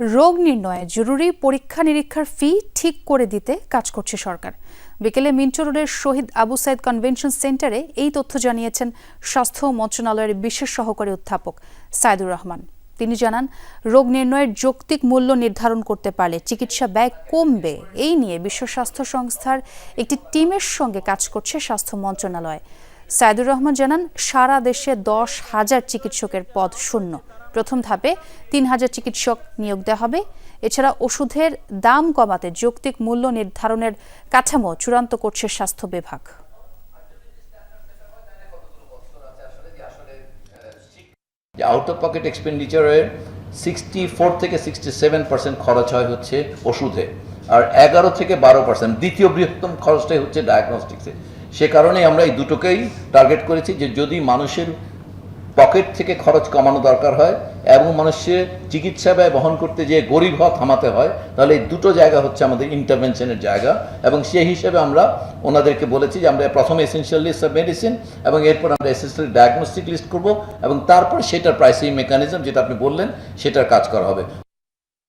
রোগ নির্ণয়ে জরুরি পরীক্ষা নিরীক্ষার ফি ঠিক করে দিতে কাজ করছে সরকার। বিকেলে মিন্টো রোডের শহীদ আবু সাইদ কনভেনশন সেন্টারে এই তথ্য জানিয়েছেন স্বাস্থ্য মন্ত্রণালয়ের বিশেষ সহকারী অধ্যাপক সাইদুর রহমান। তিনি জানান, রোগ নির্ণয়ের যৌক্তিক মূল্য নির্ধারণ করতে পারলে চিকিৎসা ব্যয় কমবে। এই নিয়ে বিশ্ব স্বাস্থ্য সংস্থার একটি টিমের সঙ্গে কাজ করছে স্বাস্থ্য মন্ত্রণালয়। সাইদুর রহমান জানান, সারা দেশে দশ হাজার চিকিৎসকের পদ শূন্য। প্রথম ধাপে তিন হাজার চিকিৎসক নিয়োগ দেওয়া হবে। এছাড়া ওষুধের দাম কমাতে যৌক্তিক মূল্য নির্ধারণের কাঠামো চূড়ান্ত করছে স্বাস্থ্য বিভাগ। আউট অফ পকেট এক্সপেন্ডিচারের সিক্সটি ফোর থেকে সিক্সটি সেভেন পার্সেন্ট খরচ হয় হচ্ছে ওষুধে আর এগারো থেকে বারো পার্সেন্ট দ্বিতীয় বৃহত্তম খরচটাই হচ্ছে ডায়াগনস্টিক্সে সে কারণে আমরা এই দুটোকেই টার্গেট করেছি যে যদি মানুষের পকেট থেকে খরচ কমানো দরকার হয় এবং মানুষের চিকিৎসা ব্যয় বহন করতে যে গরিব হওয়া থামাতে হয়, তাহলে এই দুটো জায়গা হচ্ছে আমাদের ইন্টারভেনশনের জায়গা এবং সেই হিসেবে আমরা ওনাদেরকে বলেছি যে আমরা প্রথমে এসেন্সিয়াল লিস্ট অফ মেডিসিন এবং এরপর আমরা এসেন্সিয়াল ডায়াগনস্টিক লিস্ট করব এবং তারপর সেটার প্রাইসিং মেকানিজম যেটা আপনি বললেন, সেটার কাজ করা হবে।